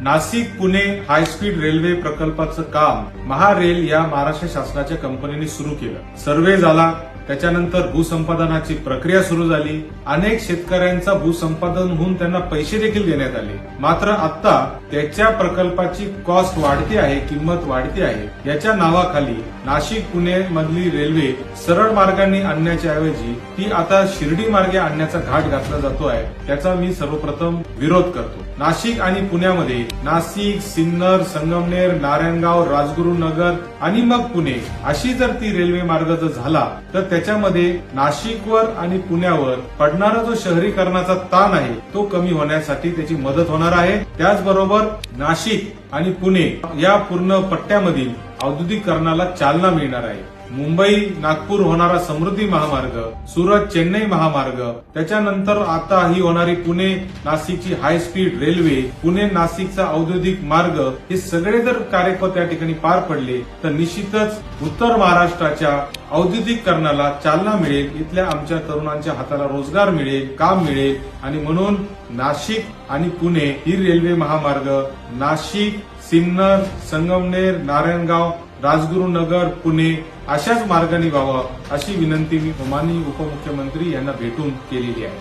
Nashik Pune high speed railway प्रकल्पाचं काम महारेल या महाराष्ट्र शासनाच्या कंपनीने सुरू केलं. सर्वे झाला त्याच्यानंतर भूसंपादनाची प्रक्रिया सुरू झाली. अनेक शेतकऱ्यांचा भूसंपादन होऊन त्यांना पैसे देखील देण्यात आले. मात्र आता त्याच्या प्रकल्पाची कॉस्ट वाढती आहे किंमत वाढती आहे. याच्या नावाखाली नाशिक पुणे मधली रेल्वे सरळ मार्गाने आणण्याच्या ऐवजी ती आता शिर्डी मार्गे आणण्याचा घाट घातला जातो आहे त्याचा मी सर्वप्रथम विरोध करतो. नाशिक आणि पुण्यामध्ये नाशिक सिन्नर संगमनेर नारायणगाव राजगुरुनगर आणि मग पुणे. अशी जर ती रेल्वे मार्ग जर झाला तर त्याच्यामध्ये नाशिकवर आणि पुण्यावर पडणारा जो शहरीकरणाचा ताण आहे तो कमी होण्यासाठी त्याची मदत होणार आहे. त्याचबरोबर नाशिक आणि पुणे या पूर्ण पट्ट्यामधील औद्योगिकरणाला चालना मिळणार आहे. मुंबई नागपूर होणारा समृद्धी महामार्ग सुरत चेन्नई महामार्ग त्याच्यानंतर आता ही होणारी पुणे नाशिकची हाय स्पीड रेल्वे पुणे नाशिकचा औद्योगिक मार्ग हे सगळे जर कार्यक्रम त्या ठिकाणी पार पडले तर निश्चितच उत्तर महाराष्ट्राच्या औद्योगिकरणाला चालना मिळेल इथल्या आमच्या तरुणांच्या हाताला रोजगार मिळेल काम मिळेल आणि म्हणून नाशिक आणि पुणे ही रेल्वे महामार्ग नाशिक सिन्नर संगमनेर नारायणगाव राजगुरुनगर पुणे अशाच मार्गाने व्हावं अशी विनंती मी माननीय उपमुख्यमंत्री यांना भेटून केलेली आहे.